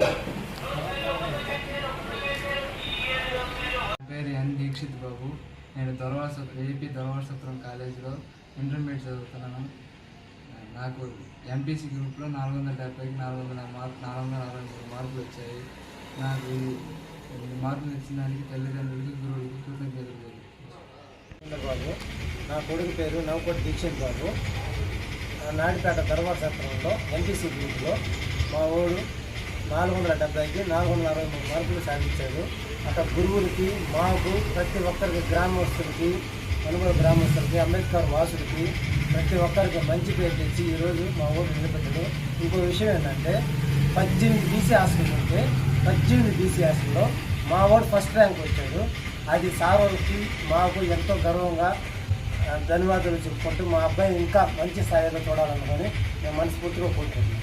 నా పేరు ఎన్ దీక్షిత్ బాబు. నేను దొరవాస ఏపీ దొరవాసపురం కాలేజీలో ఇంటర్మీడియట్ చదువుతున్నాను. నాకు ఎంపీసీ గ్రూప్లో నాలుగు వందల డెబ్బైకి నాలుగు వందల మార్కు నాలుగు వందల అరవై మూడు మార్కులు వచ్చాయి. నాకు ఈ మార్కులు ఇచ్చిన దానికి తల్లిదండ్రులకి గురువులకి కృతజ్ఞతలు బాబు నా కొడుకు పేరు నవకోటి దీక్షిత్ బాబు. నాడిపేట దొరవాసపురంలో ఎంపీసీ గ్రూప్లో మా ఊరు నాలుగు వందల డెబ్బైకి నాలుగు వందల అరవై మూడు మార్కులు సాధించాడు. అక్కడ గురువులకి మాకు ప్రతి ఒక్కరికి గ్రామస్తులకి మనుగోలు గ్రామస్తులకి అంబేద్కర్ వాసులకి ప్రతి ఒక్కరికి మంచి పేరు తెచ్చి ఈరోజు మా ఊరు నిలబెట్టాడు. ఇంకో విషయం ఏంటంటే పద్దెనిమిది బీసీ హాస్టల్ ఉంటే పద్దెనిమిది బీసీ హాస్టల్లో మా వాడు ఫస్ట్ ర్యాంక్ వచ్చాడు. అది సార్కి మాకు ఎంతో గర్వంగా ధన్యవాదాలు చెప్పుకుంటూ మా అబ్బాయి ఇంకా మంచి స్థాయిలో చూడాలనుకొని మేము మనస్ఫూర్తిగా కోరుకుంటున్నాం.